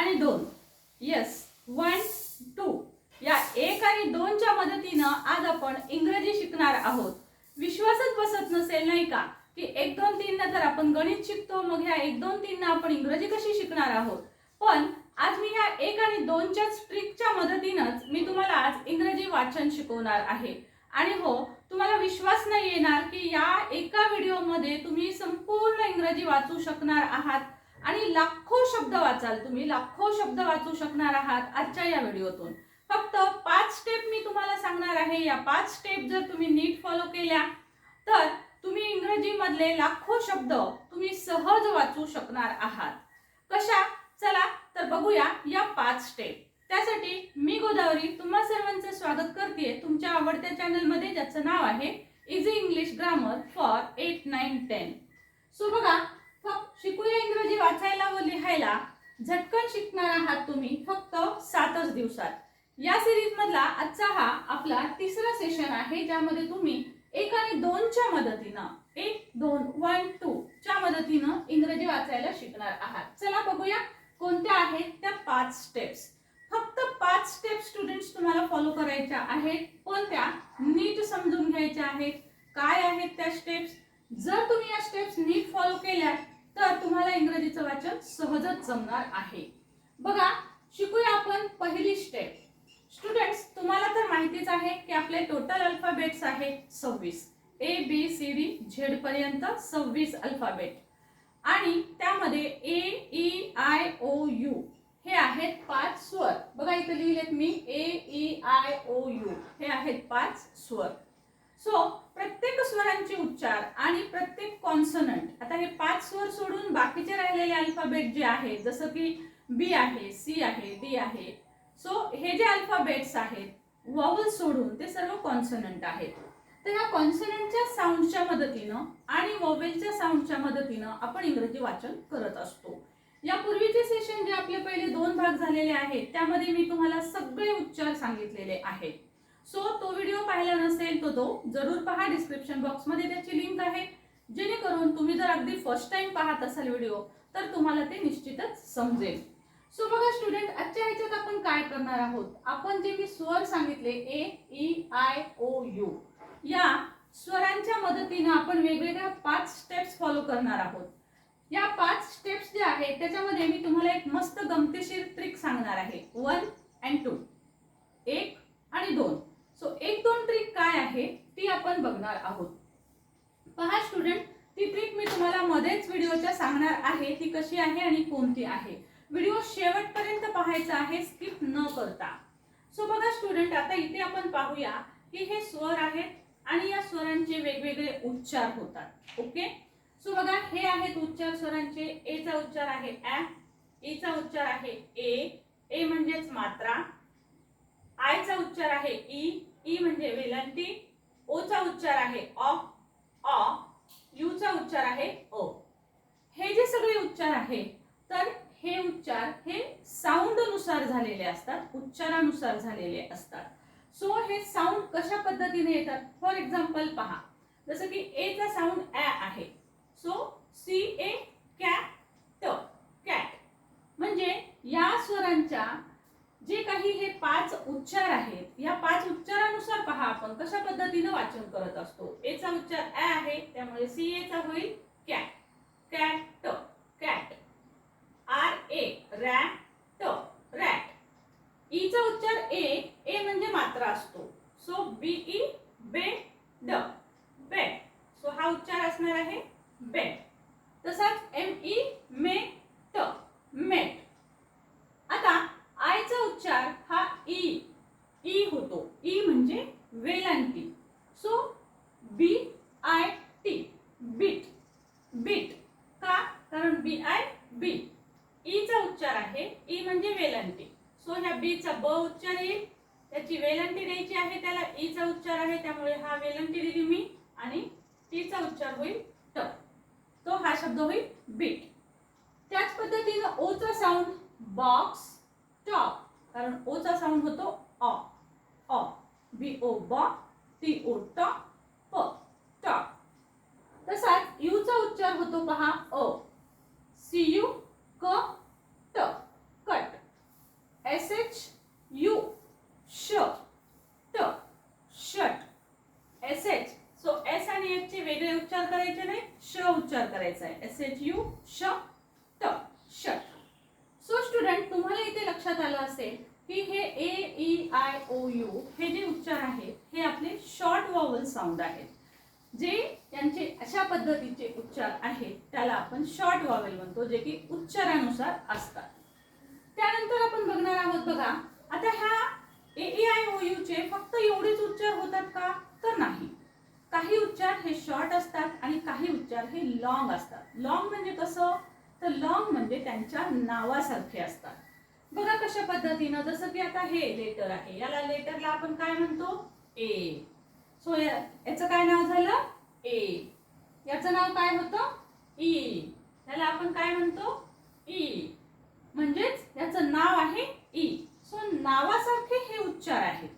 आणि दोन. Yes one two या एक आणि दोनच्या मदतीनं आज आपण इंग्रजी शिकणार आहोत. विश्वासच बसत नसेल नाही का? की एक दोन तीन तर आपण गणित शिकतो मग ह्या एक दोन तीन आपण इंग्रजी कशी शिकणार आहोत? पण आज मी ह्या एक आणि दोनच्या ट्रिकच्या मदतीनंच मी तुम्हाला आज इंग्रजी वाचन शिकवणार आहे. आणि हो तुम्हाला विश्वास नाही येणार की या एका व्हिडिओमध्ये तुम्ही संपूर्ण इंग्रजी वाचू शकणार आहात. आणि लाखो शब्द वाचाल तुम्ही. लाखो शब्द वाचू शकणार आहात आजच्या या व्हिडिओतून. फक्त पाच स्टेप मी तुम्हाला सांगणार आहे. या पाच स्टेप जर तुम्ही नीट फॉलो केल्या तर तुम्ही इंग्रजीमधले लाखो शब्द तुम्ही सहज वाचू शकणार आहात. कशा? चला तर बघूया या पाच स्टेप त्यासाठी मी गोदावरी तुम्हा सर्वांचं स्वागत करते. तुमच्या आवडत्या चॅनलमध्ये ज्याचं नाव आहे easy English grammar for eight nine ten so बघा फक्त शिकूया इंग्रजी वाचायला व लिहायला झटकन शिकणार आहात तुम्ही फक्त सातच दिवसात. या सिरीज मधला आजचा हा आपला तिसरा सेशन आहे ज्यामध्ये तुम्ही एक आणि दोनच्या मदतीनं एक दोन वन टू च्या मदतीनं इंग्रजी वाचायला शिकणार आहात. चला बघूया कोणत्या आहेत त्या पाच स्टेप्स फक्त पाच स्टेप स्टुडंट्स तुम्हाला फॉलो करायच्या आहेत. कोणत्या? नीट समजून घ्यायच्या आहेत. काय आहेत त्या स्टेप्स जर तुम्ही या स्टेप्स नीट फॉलो केल्या तर तुम्हाला इंग्रजीचं वाचन सहजच जमणार आहे. बघा शिकूया आपण पहिली स्टेप स्टुडंट्स तुम्हाला तर माहितीच आहे की आपले टोटल अल्फाबेट्स आहे सव्वीस. A B C D Z पर्यंत सव्वीस अल्फाबेट आणि त्यामध्ये A E I O U हे आहेत पाच स्वर. बघा इथे लिहिलेत मी A E I O U हे आहेत पाच स्वर. सो प्रत्येक स्वरांचे उच्चार आणि प्रत्येक कॉन्सनंट आता हे पाच स्वर सोडून बाकीचे राहिलेले अल्फाबेट जे आहे जसं की बी आहे सी आहे डी आहे. सो हे जे अल्फाबेट्स आहेत वॉवल सोडून ते सर्व कॉन्सनंट आहेत. तर ह्या कॉन्सनंटच्या साऊंडच्या मदतीनं आणि वॉवेलच्या साऊंडच्या मदतीनं आपण इंग्रजी वाचन करत असतो. यापूर्वीचे सेशन जे आपले पहिले दोन भाग झालेले आहेत त्यामध्ये मी तुम्हाला सगळे उच्चार सांगितलेले आहेत. सो तो व्हिडिओ पाहिला नसेल तो तो जरूर पहा डिस्क्रिप्शन बॉक्समध्ये त्याची लिंक आहे. जेणेकरून तुम्ही जर अगदी फर्स्ट टाइम पाहत असाल व्हिडिओ तर तुम्हाला ते निश्चितच समजेल. सो बघा स्टुडंट आजच्या ह्याच्यात आपण काय करणार आहोत? आपण जे मी स्वर सांगितले A E I O U या स्वरांच्या मदतीनं आपण वेगवेगळ्या पाच स्टेप्स फॉलो करणार आहोत. या पाच स्टेप्स जे आहेत त्याच्यामध्ये मी तुम्हाला एक मस्त गमतीशीर ट्रिक सांगणार आहे वन अँड टू एक आणि दोन सो एक दोन ट्रिक काय आहे ती आपण बघणार आहोत पहा स्टुडंट ती ट्रिक मी तुम्हाला मध्येच व्हिडिओच्या सांगणार आहे ती कशी आहे आणि कोणती आहे व्हिडिओ शेवटपर्यंत पाहायचा आहे स्किप न करता सो बघा स्टुडंट आता इथे पाहूया की हे स्वर आहेत आणि या स्वरांचे वेगवेगळे उच्चार होतात. ओके सो बघा हे आहेत उच्चार स्वरांचे. ए चा उच्चार आहे ॲ ईचा e चा उच्चार आहे ए ए म्हणजेच मात्रा. आय चा उच्चार आहे ई ई म्हणजे वेलांटी. ओ चा उच्चार आहे ऑ ऑ यू चा उच्चार आहे ओ हे जे सगळे उच्चार आहेत तर हे उच्चार हे साऊंडनुसार झालेले असतात उच्चारानुसार झालेले असतात. सो हे साऊंड कशा पद्धतीने येतात? फॉर एक्झाम्पल पहा. जसं की ए चा साऊंड ॲ आहे. So C A cat cat म्हणजे या स्वरांच्या जे काही हे पाच उच्चार आहेत या पाच उच्चारानुसार पहा आपण कशा पद्धतीनं वाचन करत असतो. ए चा उच्चार ॲ आहे त्यामुळे सी ए चा होईल cat cat cat R A rat rat E चा उच्चार ए ए म्हणजे मात्रा असतो. सो बी ई बे ड बेड सो हा उच्चार असणार आहे बेड तसाच एम ई मे ट मेट आता आयचा उच्चार हा ई ई होतो. ई म्हणजे वेलांटी. So B I T bit bit का? कारण बी आय बी ईचा उच्चार आहे ई म्हणजे वेलांटी. सो ह्या बीचा ब उच्चार येईल त्याची वेलंटी द्यायची आहे त्याला ईचा उच्चार आहे त्यामुळे हा वेलंटी दिली मी आणि टीचा उच्चार होईल ट. तो हा शब्द होईल बीट. त्याच पद्धतीनं ओचा साऊंड बॉक्स टॉप कारण ओचा साऊंड होतो ऑ ऑ बी ओ बॉ टी ओ टॉ प टॉप तसाच यूचा उच्चार होतो पहा अ. सी यू क ट. एस एच यू श ट shut S H so S आणि एच चे वेगळे उच्चार करायचे नाही श उच्चार करायचा आहे. एस एच यू श ट शट सो स्टुडंट तुम्हाला इथे लक्षात आलं असेल की हे A E I O U हे जे उच्चार आहेत हे आपले शॉर्ट वॉवल साऊंड आहेत. जे त्यांचे अशा पद्धतीचे उच्चार आहेत त्याला आपण शॉर्ट वॉवल म्हणतो जे की उच्चारानुसार असतात. त्यानंतर आपण बघणार आहोत बघा. आता ह्या ए ए आय ओ यू चे फक्त एवढेच उच्चार होतात का? तर नाही. काही उच्चार हे शॉर्ट असतात आणि काही उच्चार हे लॉंग असतात. लॉंग म्हणजे कसं? तर लॉंग म्हणजे त्यांच्या नावासारखे असतात. बघा कशा पद्धतीनं जसं की आता हे लेटर आहे. याला लेटरला आपण काय म्हणतो? ए सो याचं काय नाव झालं? ए याचं नाव काय होतं? ई याला आपण काय म्हणतो? ई म्हणजेच याचं नाव आहे ई. सो नावासारखे हे उच्चार आहेत.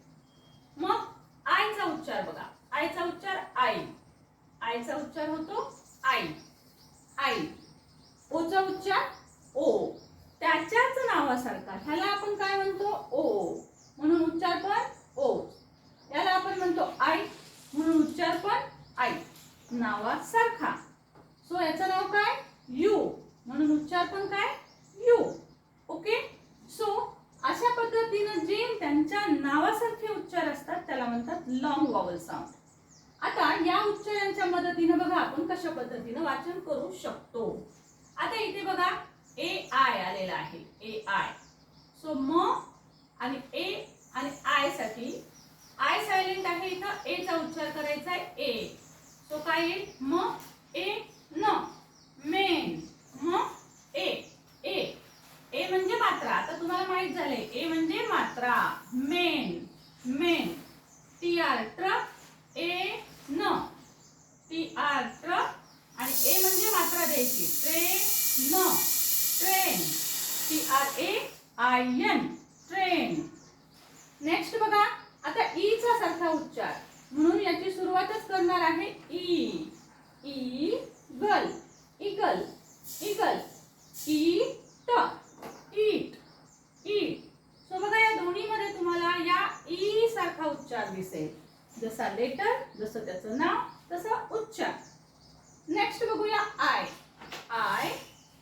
मग आयचा उच्चार बघा. आयचा उच्चार आई. आयचा उच्चार होतो आई. आई. ओचा उच्चार ओ. त्याच्याच नावासारखा. ह्याला आपण काय म्हणतो? ओ. म्हणून उच्चार पण ओ. याला आपण म्हणतो आई. म्हणून उच्चार पण आई. नावासारखा. सो याचं नाव काय? यू. म्हणून उच्चार पण काय? यू. ओके सो अशा पद्धतीनं जे त्यांच्या नावासारखे उच्चार असतात त्याला म्हणतात लॉंग वॉवल साऊंड आता या उच्चारांच्या मदतीनं बघा आपण कशा पद्धतीनं वाचन करू शकतो. आता इथे बघा ए आय आलेला आहे. ए आय सो म आणि ए आणि आयसाठी आय सायलेंट आहे इथं ए चा उच्चार करायचा आहे ए सो काय येईल म ए न मेन म्हणजे मात्रा. आता तुम्हाला माहीत झाले ए म्हणजे मात्रा. Men men. T R truck A न. टी आर ट्रक आणि ए म्हणजे मात्रा द्यायची. ट्रेन न. Train. T R A I N train. Next बघा आता e ईचा सारखा उच्चार. म्हणून याची सुरुवातच करणार आहे ई ई गल इगल इगल ई ट ईट ईट. सो बघा या दोन्हीमध्ये तुम्हाला या ई सारखा उच्चार दिसेल. जसा लेटर जसं त्याचं नाव तसा उच्चार. नेक्स्ट बघूया आय आय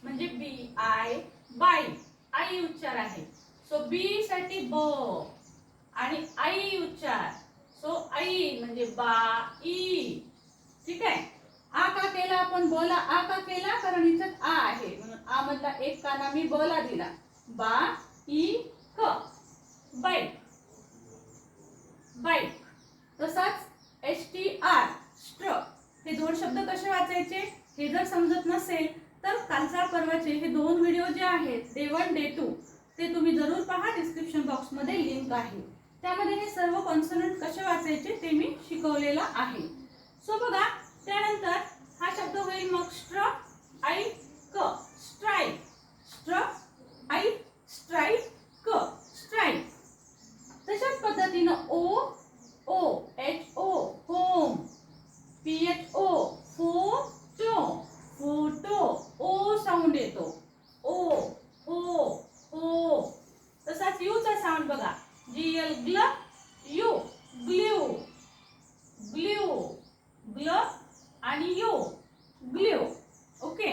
म्हणजे बी आय बाई. आई उच्चार आहे. सो बी साठी ब आणि आई उच्चार. सो आई म्हणजे बा ई ठीक आहे? आ का केला आपण? बोला आ का केला? कारण इथं आ आहे. म्हणून आ मधला एक काना मी बोला दिला. बा ई क. बाईक बाईक तसाच एस टी आर स्ट्र. हे दोन शब्द कसे वाचायचे? हे जर समजत नसेल तर कालचा परवाचे हे दोन व्हिडिओ जे आहेत डे वन डे टू ते तुम्ही जरूर पहा. डिस्क्रिप्शन बॉक्समध्ये लिंक आहे. त्यामध्ये हे सर्व कॉन्सनंट कसे वाचायचे ते मी शिकवलेलं आहे. सो बघा त्यानंतर हा शब्द होईल मग स्ट्र आई क. स्ट्राईक स्ट्रक आई स्ट्राईक क स्ट्राईक तशाच पद्धतीनं O O H O home P H O photo photo O sound येतो. ओ हो हो तसाच यूचा साऊंड बघा. जी एल ग्ल यू ग्ल्यू ग्ल्यू ग्ल आणि यू ग्ल्यू ओके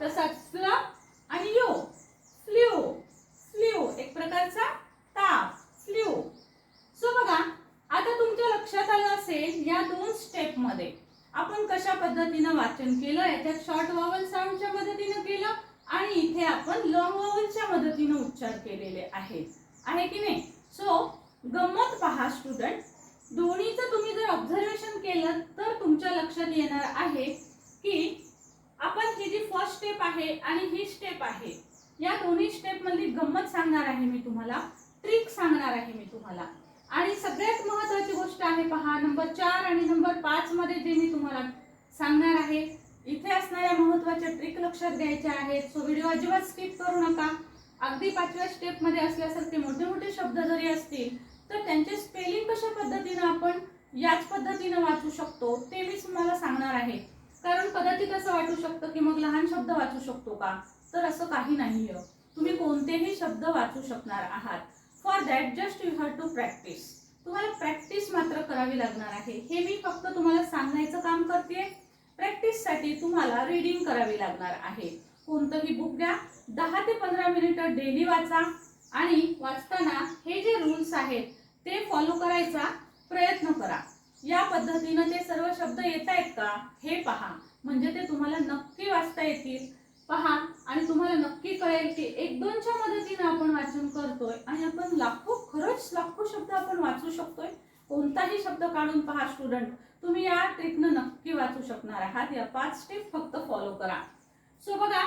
तसाच स्ल आणि यू फ्ल्यू फ्ल्यू एक प्रकारचा ताप फ्ल्यू. सो बघा आता तुमच्या लक्षात आलं असेल या दोन स्टेपमध्ये आपण कशा पद्धतीनं वाचन केलं याच्यात शॉर्ट वॉवल साऊंडच्या मदतीनं केलं आणि इथे आपण लॉंग वॉवलच्या मदतीनं उच्चार केलेले आहेत. आहे की नाही? सो गंमत पहा स्टुडंट दोन्हीचं तुम्ही जर ऑब्झर्वेशन केलं तर तुमच्या लक्षात येणार आहे की आपण जी जी फर्स्ट स्टेप आहे आणि ही स्टेप आहे या दोन्ही स्टेप मधली गंमत सांगणार आहे मी तुम्हाला. ट्रिक सांगणार आहे मी तुम्हाला. आणि सगळ्यात महत्वाची गोष्ट आहे पहा नंबर चार आणि नंबर पाच मध्ये जे मी तुम्हाला सांगणार आहे इथे असणाऱ्या महत्त्वाच्या ट्रिक लक्षात द्यायच्या आहेत. सो व्हिडिओ अजिबात स्किप करू नका. अगदी पाचव्या स्टेपमध्ये असल्यासारखे मोठे मोठे शब्द जरी असतील तर त्यांचे स्पेलिंग कशा पद्धतीनं आपण याच पद्धतीनं वाचू शकतो ते मी तुम्हाला सांगणार आहे. कारण कदाचित असं वाटू शकतं की मग लहान शब्द वाचू शकतो का? तर असं काही नाहीये. तुम्ही कोणतेही शब्द वाचू शकणार आहात. For that just you have to practice तुम्हाला प्रॅक्टिस मात्र करावी लागणार आहे. हे मी फक्त तुम्हाला सांगण्याचं काम करते प्रॅक्टिससाठी तुम्हाला रीडिंग करावी लागणार आहे. कोणतंही बुक घ्या दहा ते पंधरा मिनिटं डेली वाचा. आणि वाचताना हे जे रूल्स आहेत ते फॉलो करायचा प्रयत्न करा. या पद्धतीनं ते सर्व शब्द येत आहेत का? हे पहा. म्हणजे ते तुम्हाला नक्की वाचता येतील. पहा. आणि तुम्हाला नक्की कळेल की एक दोनच्या मदतीनं आपण वाचन करतोय आणि आपण लाखो खरंच लाखो शब्द आपण वाचू शकतोय. कोणताही शब्द काढून पहा स्टुडंट तुम्ही या ट्रिकनं नक्की वाचू शकणार आहात. या पाच स्टेप फक्त फॉलो करा. सो बघा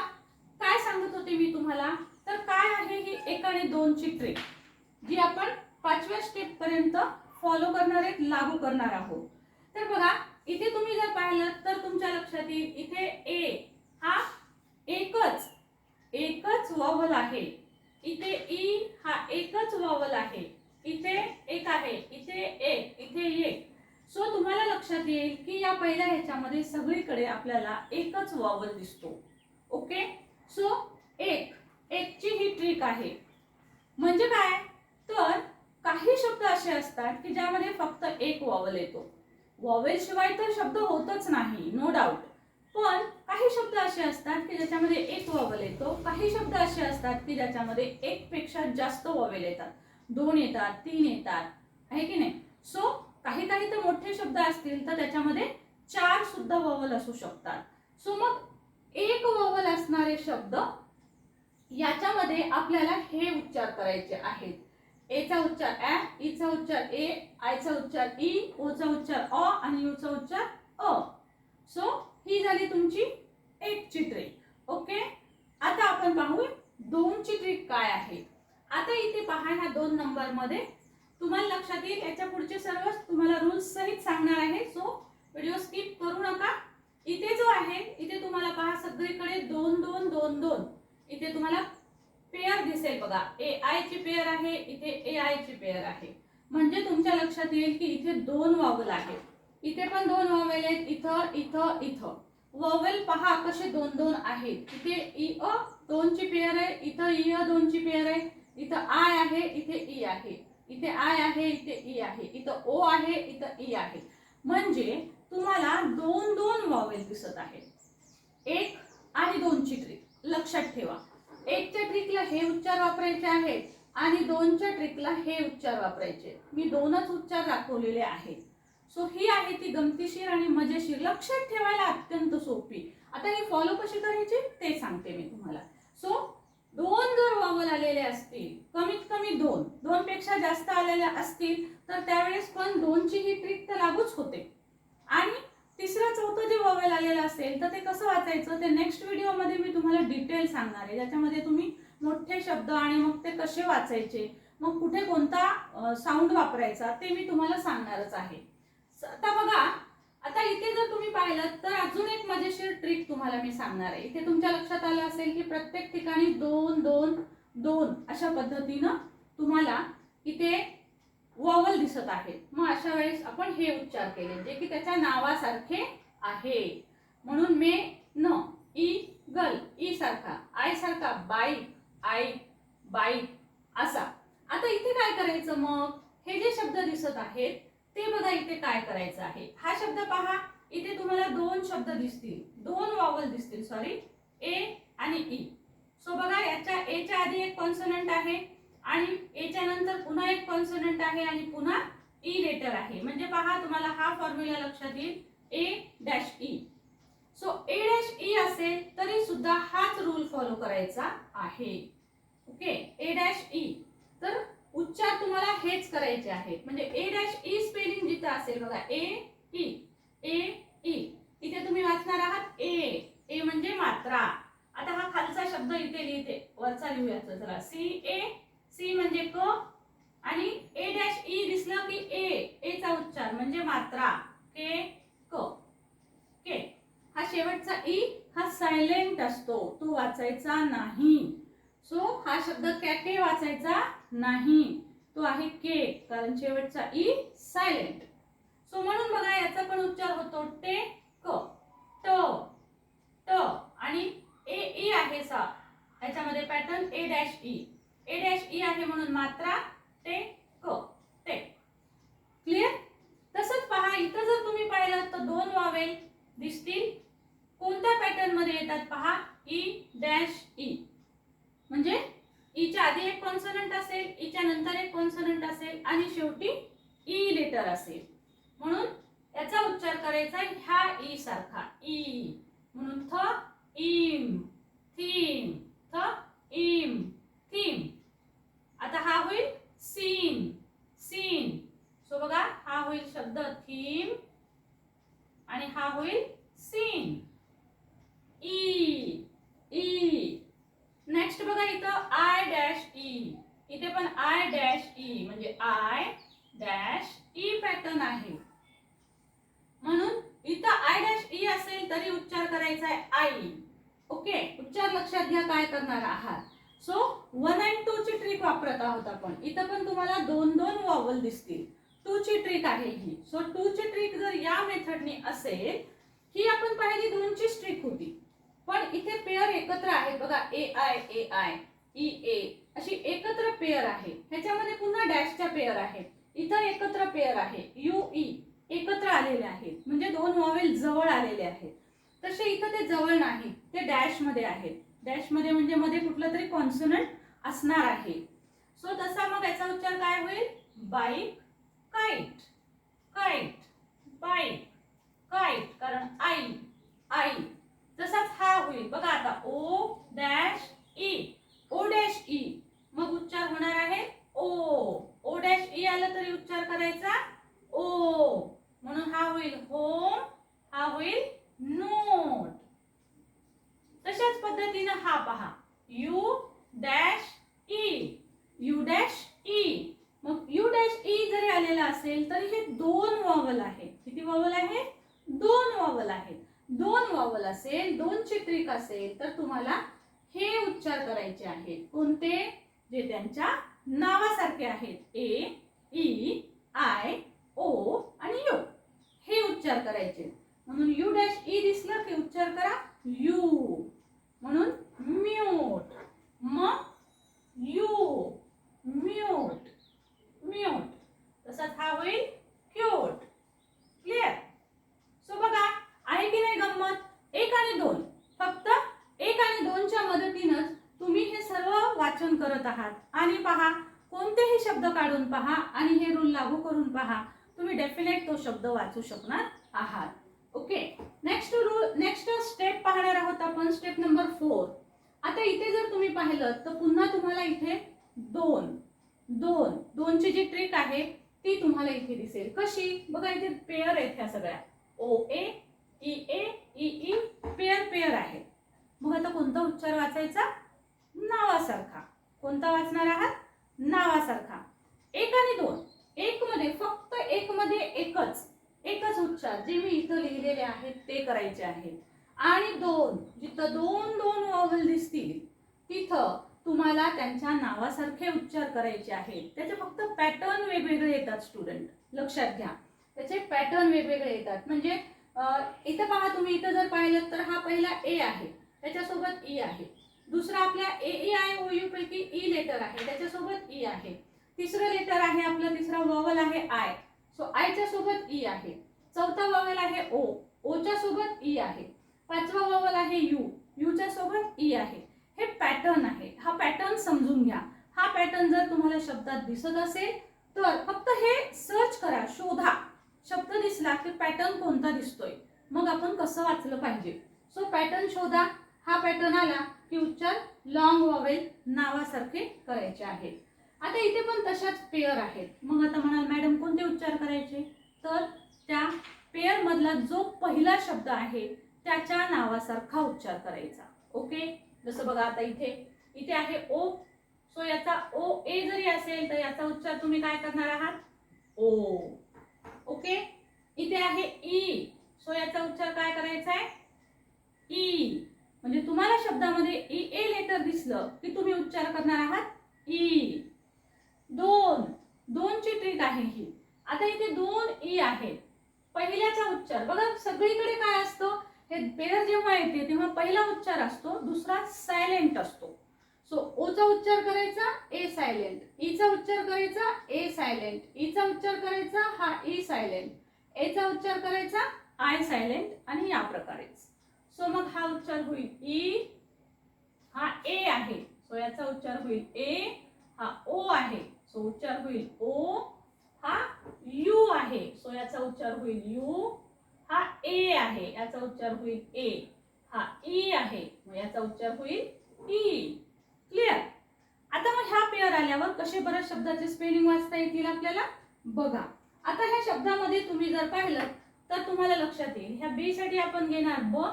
काय सांगत होते मी तुम्हाला? तर काय आहे ही एक आणि दोनची ट्रिक जी आपण पाचव्या स्टेप पर्यंत फॉलो करणार आहेत लागू करणार आहोत. तर बघा इथे तुम्ही जर पाहिलं तर तुमच्या लक्षात येईल इथे ए हा एकच एकच वॉवल आहे. इथे ई हा एकच वॉवल आहे. इथे एक आहे इथे एक इथे एक. सो तुम्हाला लक्षात येईल की या पहिल्या ह्याच्यामध्ये सगळीकडे आपल्याला एकच वॉवल दिसतो. ओके सो एक एकची ही ट्रिक आहे. म्हणजे काय? तर काही शब्द असे असतात की ज्यामध्ये फक्त एक वॉवल येतो. वॉवेल शिवाय तर शब्द होतच नाही नो डाऊट पण काही शब्द असे असतात की ज्याच्यामध्ये एक वॉवेल येतो काही शब्द असे असतात की ज्याच्यामध्ये एक पेक्षा जास्त वॉवेल येतात. दोन येतात तीन येतात आहे की नाही? सो काही काही तर मोठे शब्द असतील तर त्याच्यामध्ये चार सुद्धा वॉवल असू शकतात. सो मग एक वॉवल असणारे शब्द याच्यामध्ये आपल्याला हे उच्चार करायचे आहेत. एचा उच्चार ए ईचा e उच्चार ए आयचा उच्चार e, ई ओचा उच्चार अ आणि यूचा उच्चार अ सो ही झाली तुमची एकची ट्रिक ओके आता आपण पाहू दोनची ट्रिक काय आहे. आता इथे पहा ह्या दोन नंबरमध्ये तुम्हाला लक्षात येईल याच्या पुढचे सर्व तुम्हाला रूल्स सहित सांगणार आहे. सो व्हिडिओ स्किप करू नका. इथे जो आहे इथे तुम्हाला पहा सगळीकडे दोन दोन दोन दोन. इथे तुम्हाला पेअर दिसेल बघा. ए आय ची पेअर आहे इथे ए आय ची पेअर आहे. म्हणजे तुमच्या लक्षात येईल की इथे दोन वॉवल आहेत. इथे पण दोन वॉवेल आहेत इथं इथं इथं. वॉवेल पहा कसे दोन दोन आहेत. इथे इ अ दोनची पेअर आहे इथं इ अ दोनची पेअर आहे. इथं आय आहे इथे ई आहे. इथे आय आहे इथे ई आहे. इथं ओ आहे इथं ई आहे. म्हणजे तुम्हाला दोन दोन वॉवेल दिसत आहेत. एक आणि दोनची ट्रिक लक्षात ठेवा. एकच्या ट्रिकला हे उच्चार वापरायचे आहेत आणि दोनच्या ट्रिकला हे उच्चार वापरायचे. मी दोनच उच्चार दाखवलेले आहेत. सो ही आहे ती गमतीशीर आणि मजेशीर. लक्षात ठेवायला अत्यंत सोपी. आता ही फॉलो कशी करायची? ते सांगते मी तुम्हाला. सो दोन जर वॉवल आलेले असतील कमीत कमी दोन दोन पेक्षा जास्त आलेल्या असतील तर त्यावेळेस पण दोनची ही ट्रिक तर लागूच होते. आणि तिसरं चौथं जे वॉवेल आलेलं असेल तर ते कसं वाचायचं? ते नेक्स्ट व्हिडिओमध्ये मी तुम्हाला डिटेल सांगणार आहे. ज्याच्यामध्ये तुम्ही मोठे शब्द आणि मग ते कसे वाचायचे मग कुठे कोणता साऊंड वापरायचा ते मी तुम्हाला सांगणारच आहे. स- आता बघा आता इथे जर तुम्ही पाहिलं तर अजून एक मजेशीर ट्रिक तुम्हाला मी सांगणार आहे. इथे तुमच्या लक्षात आलं असेल की प्रत्येक ठिकाणी दोन दोन दोन अशा पद्धतीनं तुम्हाला इथे वॉवल दिसत आहेत मग अशा वेळेस आपण हे उच्चार केले जे की त्याच्या नावासारखे आहे. म्हणून मे न ई गल ई सारखा आय सारखा बाईक आई बाईक असा. आता इथे काय करायचं मग? हे जे शब्द दिसत आहेत ते बघा इथे काय करायचं आहे. हा शब्द पहा. इथे तुम्हाला दोन शब्द दिसतील. दोन वॉवल दिसतील सॉरी ए आणि ई सो बघा याच्या एच्या आधी एक कॉन्सनंट आहे. आणि याच्यानंतर पुन्हा एक कॉन्सोनंट आहे आणि पुन्हा e ई लेटर आहे. म्हणजे पहा तुम्हाला हा फॉर्म्युला लक्षात येईल. A dash E so A dash E असेल तरी सुद्धा हाच रूल फॉलो करायचा आहे. ओके ए डॅश ई तर उच्चार तुम्हाला हेच करायचे आहेत. म्हणजे ए डॅश ई स्पेलिंग जिथं असेल बघा ए ई ए ई तिथे तुम्ही वाचणार आहात ए ए म्हणजे मात्रा. आता हा खालचा शब्द इथे लिहिते. वरचा लिहूयाचा चला सी ए सी म्हणजे क? आणि ए डॅश ई दिसलं की ए ए चा उच्चार म्हणजे मात्रा. के? क. के. हा शेवटचा ई हा सायलेंट असतो. तो वाचायचा नाही. सो हा शब्द कॅके वाचायचा नाही. तो आहे के कारण शेवटचा ई सायलेंट सो म्हणून बघा याचा पण उच्चार होतो टे क. ट ट. आणि ए ई आहे सा. याच्यामध्ये pattern A dash E. A dash E आहे म्हणून मात्रा टे क टे क्लिअर तसंच पहा इथं जर तुम्ही पाहिलं तर दोन वावेल दिसतील. कोणत्या पॅटर्नमध्ये येतात पहा? ई डॅश ई म्हणजे ईच्या आधी एक कॉन्सनंट असेल ईच्या नंतर एक कॉन्सनंट असेल आणि शेवटी e ई लेटर असेल. म्हणून याचा उच्चार करायचा ह्या ई सारखा. ई म्हणून थ इम थीम. थ इम थीम. आता हा होईल सीन. सीन. सो बघा हा होईल शब्द थीम आणि हा होईल सीन. ई. ई. नेक्स्ट बघा इथं आय डॅश ई इथे पण आय डॅश ई म्हणजे आय डॅश ई पॅटर्न आहे. म्हणून इथं आय डॅश ई असेल तरी उच्चार करायचा आहे आई ओके उच्चार लक्षात घ्या काय करणार आहात. सो वन अँड टू ची ट्रिक वापरत आहोत आपण. इथं पण तुम्हाला दोन दोन वॉवल दिसतील. टू ची ट्रिक आहे ही. सो टू ची ट्रिक जर या मेथडनी असेल ही आपण पाहिली दोनचीच ट्रिक होती. पण इथे पेअर एकत्र आहेत. बघा A I A I E A अशी एकत्र पेअर आहे. ह्याच्यामध्ये पुन्हा डॅशच्या पेअर आहेत. इथं एकत्र पेअर आहे. यू ई e, एकत्र आलेले आहेत. म्हणजे दोन वॉवेल जवळ आलेले आहेत. तसे इथं ते जवळ नाही. ते डॅशमध्ये आहेत. डॅशमध्ये म्हणजे मध्ये कुठलं तरी कॉन्सोनंट असणार आहे. सो तसा मग याचा उच्चार काय होईल? Bike kite kite bike kite. कारण आई आई. तसाच हा होईल. बघा आता O dash E. O dash E. मग उच्चार होणार आहे ओ. ओ डॅश ई आलं तरी उच्चार करायचा ओ. म्हणून हा होईल होम हा होईल नोट. तशाच पद्धतीनं हा पहा. U dash E. U dash E. मग यू डॅश ई जरी आलेला असेल तरी हे दोन वॉवल आहेत. किती वॉवल आहे दोन वॉवल आहेत. दोन वॉवल असेल दोन चित्रिक असेल तर तुम्हाला हे उच्चार करायचे आहेत. कोणते? जे त्यांच्या नावासारखे आहेत. ए ई आय ओ आणि यू. हे उच्चार करायचे. म्हणून यू डॅश ई दिसलं की उच्चार करा यू म्हणून म्यूट मग यू म्यूट म्यूट तसाच हा होईल क्यूट क्लिअर सो बघा आहे की नाही गंमत एक आणि दोन फक्त एक आणि दोनच्या मदतीनंच तुम्ही हे सर्व वाचन करत आहात आणि पहा कोणतेही शब्द काढून पहा आणि हे रूल लागू करून पहा तुम्ही डेफिनेट तो शब्द वाचू शकणार आहात okay next rule next step पाहणार आहोत आपण स्टेप नंबर फोर आता इथे जर तुम्ही पाहिलं तर पुन्हा तुम्हाला इथे दोन दोन दोनची जी ट्रिक आहे ती तुम्हाला इथे दिसेल कशी बघा इथे पेअर आहेत ह्या सगळ्या O A E A E E pair pair आहे मग आता कोणता उच्चार वाचायचा नावासारखा कोणता वाचणार आहात नावासारखा एक आणि दोन एक मध्ये फक्त एक मध्ये एकच एकच उच्चार जे मी इथं लिहिलेले आहेत ते करायचे आहेत. आणि दोन जिथं दोन दोन वॉवल दिसतील तिथं तुम्हाला त्यांच्या नावासारखे उच्चार करायचे आहेत. त्याचे फक्त पॅटर्न वेगवेगळे येतात स्टुडंट लक्षात घ्या. त्याचे पॅटर्न वेगवेगळे येतात. म्हणजे इथं पहा तुम्ही इथं जर पाहिलं तर हा पहिला ए आहे. त्याच्यासोबत ई आहे. दुसरा आपल्या A E I O U पैकी ई लेटर आहे. त्याच्यासोबत ई आहे. तिसरं लेटर आहे आपलं तिसरा वॉवल आहे आय सो आयच्या सोबत ई आहे. चौथा वॉवल आहे ओ. ओच्या सोबत ई आहे. पाचवा वॉवल आहे यू. यूच्या सोबत ई आहे. हे पॅटर्न आहे. हा पॅटर्न समजून घ्या. हा पॅटर्न जर तुम्हाला शब्दात दिसत असेल तर फक्त हे सर्च करा शोधा. शब्द दिसला की पॅटर्न कोणता दिसतोय? मग आपण कसं वाचलं पाहिजे? सो पॅटर्न शोधा. हा पॅटर्न आला की उच्चार लॉंग वॉवेल नावासारखे करायचे आहेत आता इथे पण तशाच पेअर आहेत. मग आता म्हणाल मॅडम कोणते उच्चार करायचे? तर त्या पेअरमधला जो पहिला शब्द आहे त्याच्या नावासारखा उच्चार करायचा. ओके? जसं बघा आता इथे इथे आहे ओ. सो याचा ओ ए जरी असेल तर याचा उच्चार तुम्ही काय करणार आहात? ओ. ओके? इथे आहे ई. सो याचा उच्चार काय करायचा आहे? ई. म्हणजे तुम्हाला शब्दामध्ये ई ए लेटर दिसलं की तुम्ही उच्चार करणार आहात? ई. दोन. दोनची ट्रिक आहे ही. आता इथे दोन e ई आहेत पहिल्याचा उच्चार. बघा सगळीकडे काय असतं? हे पेर जेव्हा येते तेव्हा पहिला उच्चार असतो दुसरा सायलेंट असतो. सो ओचा उच्चार करायचा ए सायलेंट ईचा उच्चार करायचा ए सायलेंट ईचा उच्चार करायचा हा ई सायलेंट एचा उच्चार करायचा आय सायलेंट आणि या प्रकारेच. सो मग हा उच्चार होईल ई हा ए आहे. सो याचा उच्चार होईल ए हा ओ आहे. सो उच्चार होईल ओ हा यू आहे. सो याचा उच्चार होईल यू हा ए आहे. याचा उच्चार होईल ए हा ई आहे. मग याचा उच्चार होईल ई. क्लिअर आता मग ह्या पेअर आल्यावर कसे बऱ्याच शब्दाचे स्पेलिंग वाचता येतील आपल्याला? बघा. आता ह्या शब्दामध्ये तुम्ही जर पाहिलं तर तुम्हाला लक्षात येईल. ह्या बी साठी आपण घेणार ब.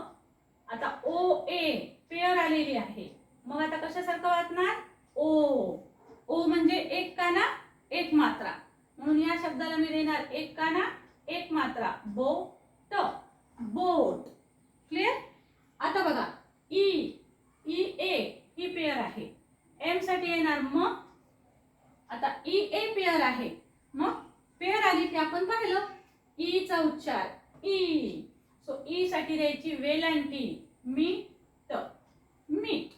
आता ओ ए पेअर आलेली आहे. मग आता कशासारखं वाचणार? ओ ओ म्हणजे एक काना एक मात्रा. म्हणून या शब्दाला मी देणार एक काना एक मात्रा. बो ट बोट. क्लिअर आता बघा. ई ई ए ही पेअर आहे. एमसाठी येणार म. आता ई ए पेअर आहे. मग पेअर आली की आपण पाहिलं. ई चा उच्चार. ई सो ई साठी द्यायची वेल अँड टी. मी ट मीट.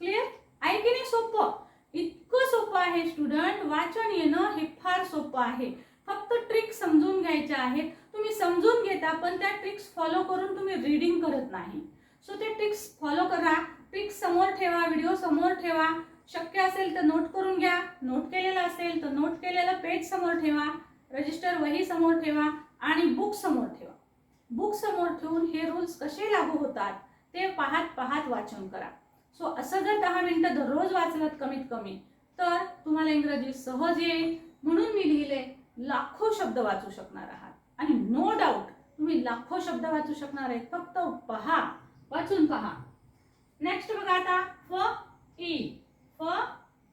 क्लिअर आहे की नाही सोपं? इतकं सोपं आहे स्टुडंट वाचन येणं हे फार सोपं आहे. फक्त ट्रिक समजून घ्यायच्या आहेत. तुम्ही समजून घेता पण त्या ट्रिक्स फॉलो करून तुम्ही रीडिंग करत नाही. सो ते ट्रिक्स फॉलो करा. ट्रिक्स समोर ठेवा व्हिडिओ समोर ठेवा. शक्य असेल तर नोट करून घ्या. नोट केलेलं असेल तर नोट केलेलं पेज समोर ठेवा. रजिस्टर वही समोर ठेवा आणि बुक समोर ठेवा. बुक समोर ठेवून हे रूल्स कसे लागू होतात ते पाहत पाहत वाचन करा. सो असं जर दहा मिनटं दररोज वाचलात कमीत कमी तर तुम्हाला इंग्रजी सहज येईल. म्हणून मी लिहिले लाखो शब्द वाचू शकणार आहात. आणि नो डाऊट तुम्ही लाखो शब्द वाचू शकणार आहेत. फक्त पहा वाचून पहा. नेक्स्ट बघा आता फ ई. फ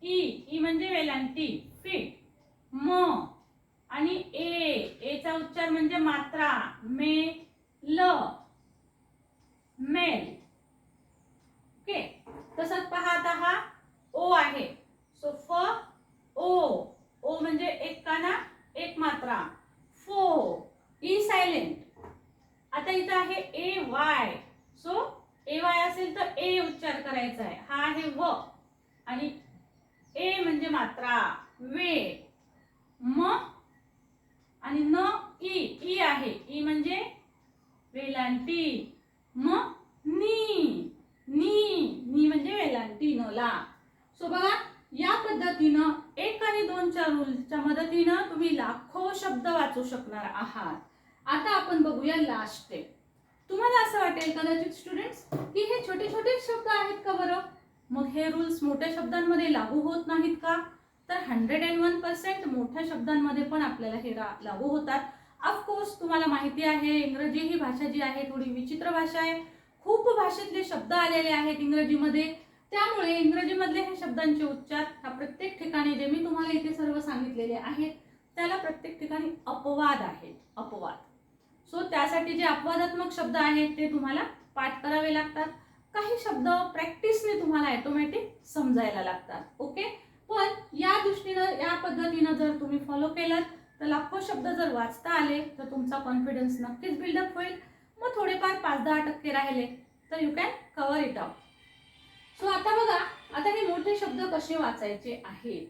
ई. ई म्हणजे वेलांटी फिट म आणि ए एचा उच्चार म्हणजे मात्रा मे ल मेल ओके तसंच पहा आता हा ओ आहे सो फ ओ ओ म्हणजे एक काना एक मात्रा फो ई सायलेंट आता इथं आहे A Y so A Y असेल तर ए उच्चार करायचा आहे हा आहे व आणि ए म्हणजे मात्रा वे म आणि न ई ई आहे ई म्हणजे वेलांटी म नी नी नी म्हणजे वेलांटी नला सो बघा या पद्धतीनं एक आणि दोनच्या रूलच्या मदतीनं तुम्ही लाखो शब्द वाचू शकणार आहात आता आपण बघूया लास्ट स्टेप तुम्हाला असं वाटेल कदाचित स्टुडंट्स की हे छोटे छोटे शब्द आहेत का बरं मग हे रूल्स मोठ्या शब्दांमध्ये लागू होत नाहीत का? तर हंड्रेड अँड वन पर्सेंट मोठ्या शब्दांमध्ये पण आपल्याला हे रा- लागू होतात. ऑफकोर्स तुम्हाला माहिती आहे इंग्रजी ही भाषा जी आहे थोडी विचित्र भाषा आहे. खूप भाषेतले शब्द आलेले आहेत इंग्रजीमध्ये. त्यामुळे इंग्रजीमधले हे शब्दांचे उच्चार ह्या प्रत्येक ठिकाणी जे मी तुम्हाला इथे सर्व सांगितलेले आहेत त्याला प्रत्येक ठिकाणी अपवाद आहेत अपवाद. सो त्यासाठी जे अपवादात्मक शब्द आहेत ते तुम्हाला पाठ करावे लागतात. काही शब्द प्रॅक्टिसने तुम्हाला ऑटोमॅटिक समजायला लागतात ओके पण या दृष्टीनं या पद्धतीनं जर तुम्ही फॉलो केलात तर लाखो शब्द जर वाचता आले तर तुमचा कॉन्फिडन्स नक्कीच बिल्डअप होईल. मग थोडेफार पाच दहा टक्के राहिले तर you can cover it up so आता बघा आता हे मोठे शब्द कसे वाचायचे आहेत?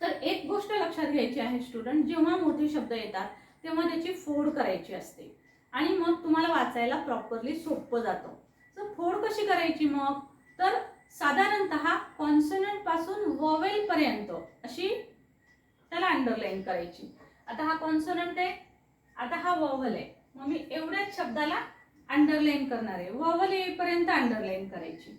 तर एक गोष्ट लक्षात घ्यायची आहे स्टुडंट जेव्हा मोठे शब्द येतात तेव्हा त्याची फोड करायची असते. आणि मग तुम्हाला वाचायला प्रॉपरली सोपं जातं. तर फोड कशी करायची मग? तर साधारणतः कॉन्सनंटपासून वॉवेल पर्यंत अशी त्याला अंडरलाईन करायची. आता हा कॉन्सनंट आहे आता हा वॉवल आहे. मग मी एवढ्याच शब्दाला अंडरलाईन करणार आहे. वॉवल येईपर्यंत अंडरलाईन करायची.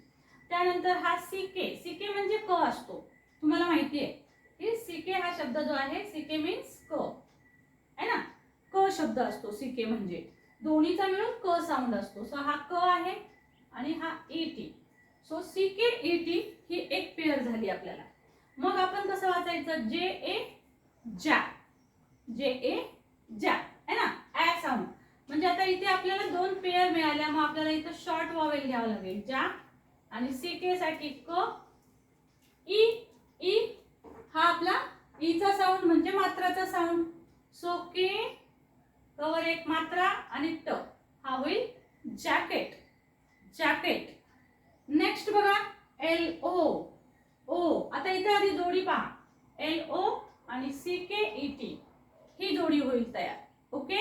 त्यानंतर हा सीके सीके म्हणजे क असतो. तुम्हाला माहिती आहे. की सीके हा शब्द जो आहे सीके मीन्स क. आहे ना? क शब्द असतो. सीके म्हणजे. दोन्हीचा मिळून क साऊंड असतो. सो हा क आहे आणि हा E T so C K E T ही एक पेअर झाली आपल्याला. मग आपण कसं वाचायचं? जे ए ज्या जे ए ज्या है ना? ॲ साऊंड म्हणजे आता इथे आपल्याला दोन पेअर मिळाल्या. मग आपल्याला इथं शॉर्ट वॉवेल घ्यावं लागेल. ज्या आणि सी के साठी क ई ई हा आपला e ईचा साऊंड म्हणजे मात्राचा साऊंड सो के कवर एक मात्रा आणि ट हा होईल जॅकेट जॅकेट नेक्स्ट बघा एल ओ ओ आता इथे आधी जोडी पहा. एल ओ आणि सी के ई टी ही जोडी होईल तयार. ओके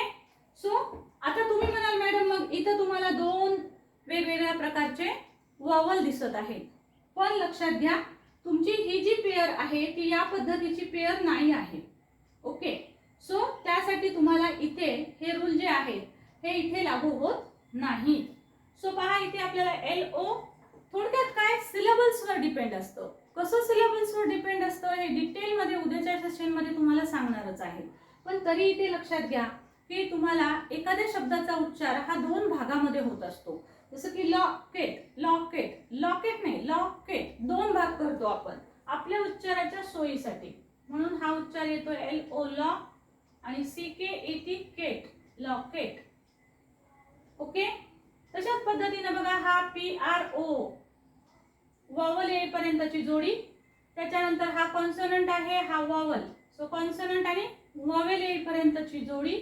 सो आता तुम्ही म्हणाल मॅडम मग इथं तुम्हाला दोन वेगवेगळ्या प्रकारचे वॉवल दिसत आहेत. पण लक्षात घ्या तुमची ही जी पेअर आहे ती या पद्धतीची पेअर नाही आहे. ओके सो त्यासाठी तुम्हाला इथे हे रूल जे आहेत हे इथे लागू होत नाही सो पहा इथे आपल्याला एल ओ थोडक्यात काय? सिलेबल्सवर डिपेंड असतं. कसं सिलेबल्सवर डिपेंड असतं? हे डिटेलमध्ये उद्याच्या सेशनमध्ये तुम्हाला सांगणारच आहे. पण तरी इथे लक्षात घ्या की तुम्हाला एखाद्या शब्दाचा उच्चार हा दोन भागामध्ये होत असतो. जसं की लॉकेट लॉकेट लॉकेट नाही लॉकेट दोन भाग करतो आपण. आपल्या उच्चाराच्या सोयीसाठी. म्हणून हा उच्चार येतो एल ओ लॉ आणि C K A T Kate locket okay तशाच पद्धतीने बघा हा पी आर ओ वॉवल येईपर्यंतची जोडी. त्याच्यानंतर हा कॉन्सनंट आहे हा वॉवल सो कॉन्सनंट आणि वॉवेल येईपर्यंतची जोडी.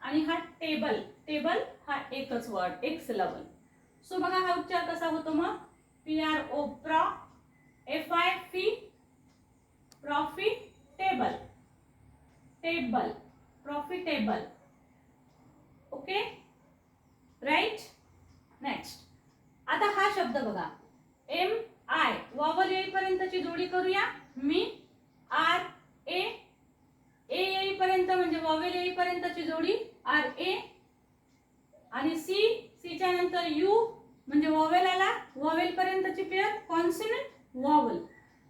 आणि हा टेबल टेबल हा एकच वर्ड एक सिलेबल सो बघा हा उच्चार कसा होतो मग? P R O pro F I fi profitable table profitable okay right next आता हा शब्द बघा. एम आय वॉवल येईपर्यंतची जोडी करूया. मी आर ए ए येईपर्यंत म्हणजे वॉवेल येईपर्यंतची जोडी आर ए आणि सी सीच्या नंतर यू म्हणजे वॉवेल आला. वॉवेल पर्यंतची पेअर कॉन्सनंट वॉवल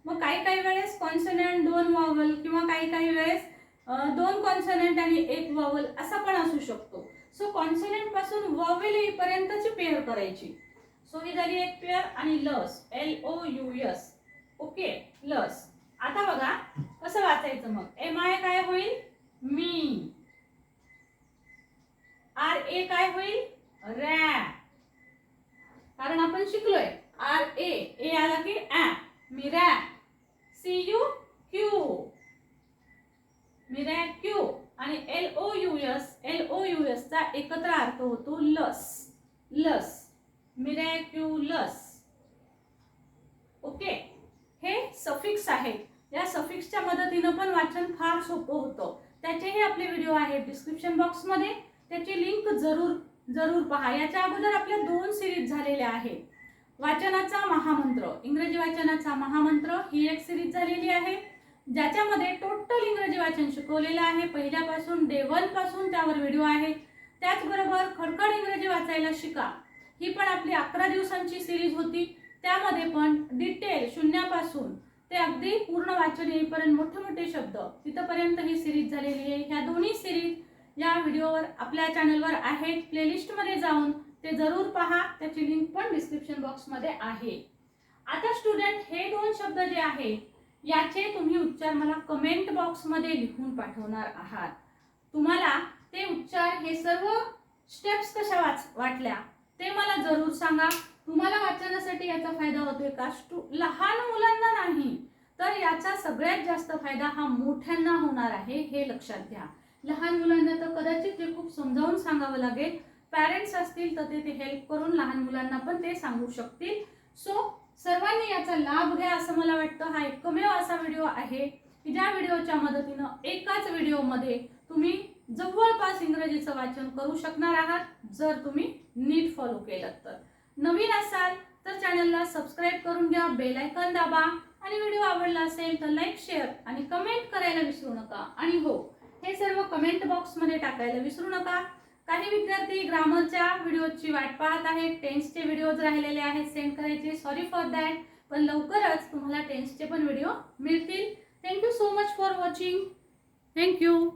मग काही काही वेळेस कॉन्सनंट दोन वॉवल किंवा काही काही वेळेस दोन कॉन्सनंट आणि एक वॉवल असा पण असू शकतो. सो कॉन्सोनंटपासून वॉवेल येईपर्यंतची पेअर करायची. सो ही झाली एक पेअर आणि lous L O U S okay lous आता बघा कसं वाचायचं मग? एम आय काय होईल? मी आर ए काय होईल? रॅ कारण आपण शिकलोय. आर ए ए आला की a mi ra C U Q mira Q आणि L O U S L O U एसचा एकत्र अर्थ होतो लस. लस. मिरॅक्युलस. ओके? हे सफिक्स आहेत. या सफिक्सच्या मदतीनं पण वाचन फार सोपं होतं. त्याचेही आपले व्हिडिओ आहेत डिस्क्रिप्शन बॉक्समध्ये. त्याची लिंक जरूर जरूर पहा. याच्या अगोदर आपल्या दोन सिरीज झालेल्या आहेत. वाचनाचा महामंत्र. इंग्रजी वाचनाचा महामंत्र ही एक सिरीज झालेली आहे. ज्याच्यामध्ये टोटल इंग्रजी वाचन शिकवलेलं आहे. पहिल्यापासून डे वनपासून त्यावर व्हिडिओ आहे त्याचबरोबर खडखड इंग्रजी वाचायला शिका. ही पण आपली अकरा दिवसांची सिरीज होती. त्यामध्ये पण डिटेल शून्यापासून ते अगदी पूर्ण वाचन येईपर्यंत मोठे मोठे शब्द. तिथपर्यंत ही सिरीज झालेली आहे. ह्या दोन्ही सिरीज या व्हिडिओवर आपल्या चॅनलवर आहेत. प्लेलिस्टमध्ये जाऊन ते जरूर पहा. त्याची लिंक पण डिस्क्रिप्शन बॉक्समध्ये आहे. आता स्टुडंट हे दोन शब्द जे आहेत याचे तुम्ही उच्चार मला कमेंट बॉक्समध्ये लिहून पाठवणार आहात. तुम्हाला ते उच्चार हे सर्व स्टेप्स कशा वाच वाटल्या ते मला जरूर सांगा. तुम्हाला वाचनासाठी याचा फायदा होतोय का? स्टू लहान मुलांना नाही तर याचा सगळ्यात जास्त फायदा हा मोठ्यांना होणार आहे हे लक्षात घ्या. लहान मुलांना तर कदाचित ते खूप समजावून सांगावं लागेल. पॅरेंट्स असतील तर ते ते हेल्प करून लहान मुलांना पण ते सांगू शकतील. सो सर्वांनी याचा लाभ घ्या असं मला वाटतं. हा एकमेव असा व्हिडिओ आहे की ज्या व्हिडिओच्या मदतीनं एकाच व्हिडिओमध्ये तुम्ही जवळपास इंग्रजीचं वाचन करू शकणार आहात जर तुम्ही नीट फॉलो केलं तर. नवीन असाल तर चॅनलला सबस्क्राईब करून घ्या बेल आयकॉन दाबा. आणि व्हिडिओ आवडला असेल तर लाईक शेअर आणि कमेंट करायला विसरू नका. आणि हो हे सर्व कमेंट बॉक्समध्ये टाकायला विसरू नका. काही विद्यार्थी ग्रामरच्या व्हिडिओची वाट पाहत आहेत. टेन्सचे व्हिडिओज राहिलेले आहेत सेंड करायचे. सॉरी फॉर दॅट पण लवकरच तुम्हाला टेन्सचे पण व्हिडिओ मिळतील. Thank you so much for watching thank you